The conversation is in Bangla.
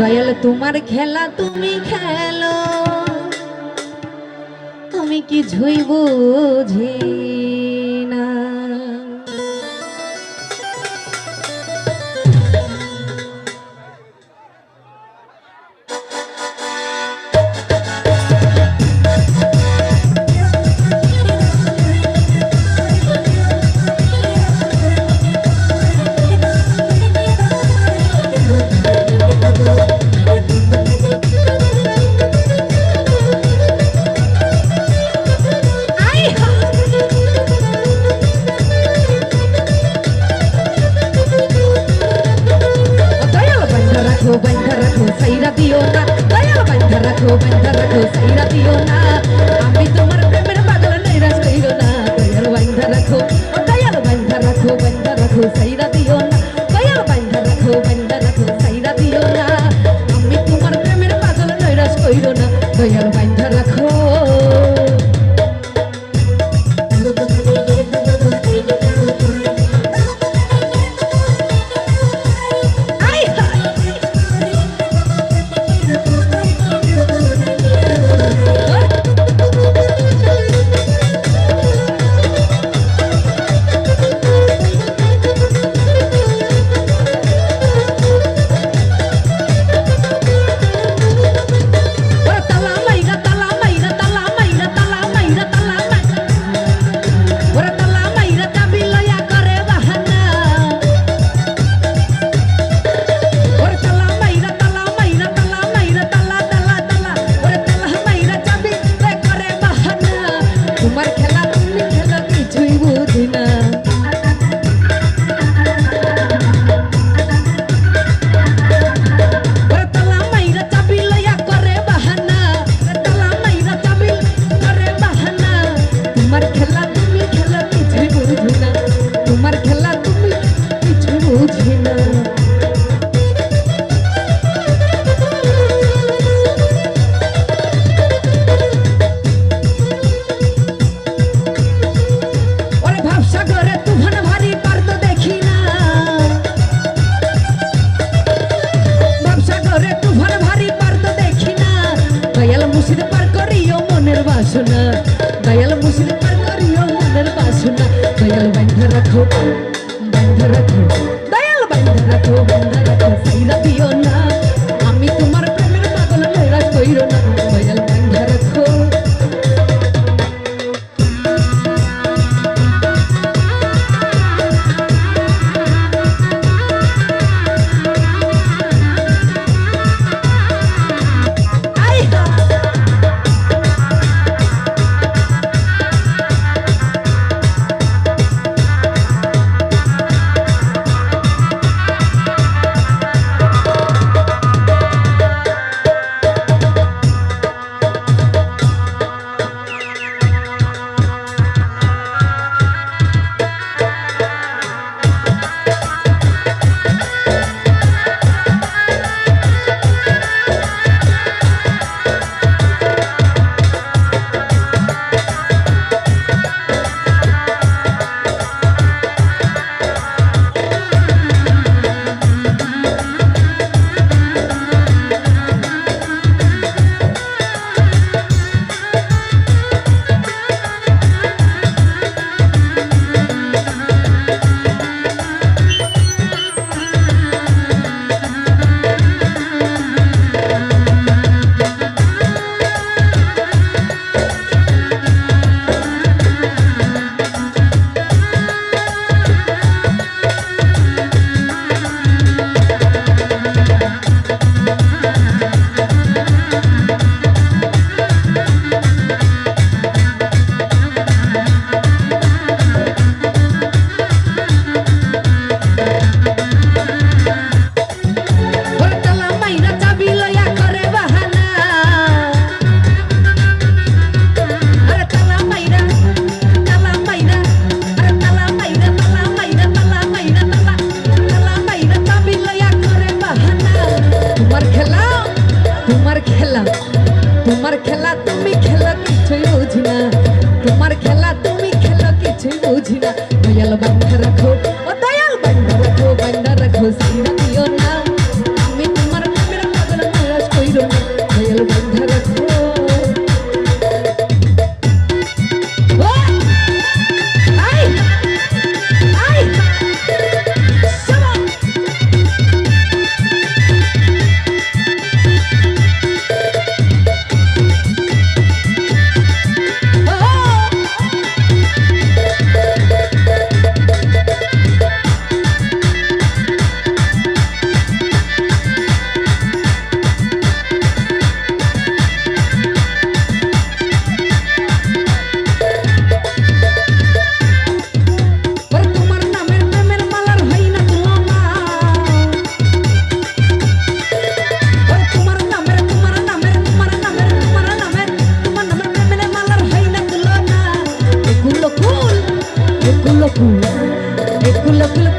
দয়াল তোমার খেলা তুমি খেলো। আমি কিছুই বুঝি? রাখো বাইন্ধা রাখো সাইরা দিও না। দয়া বাইন্ধা রাখো বাইন্ধা রাখো সাইরা দিও না। আমি তোমার প্রেমের পাগল নাইরাস কইরো না। দয়াল বাইন্ধা রাখো ও দয়াল বাইন্ধা রাখো বাইন্ধা রাখো সাইরা দিও না। দয়াল বাইন্ধা রাখো বাইন্ধা রাখো সাইরা দিও না। আমি তোমার প্রেমের পাগল নাইরাস কইরো না। দয়াল মুর্শিদ পার করিও মনের বাসনা। দয়াল মুর্শিদ পার করিও মনের বাসনা। দয়াল বান্ধ রাখো। লক্ষ লক্ষ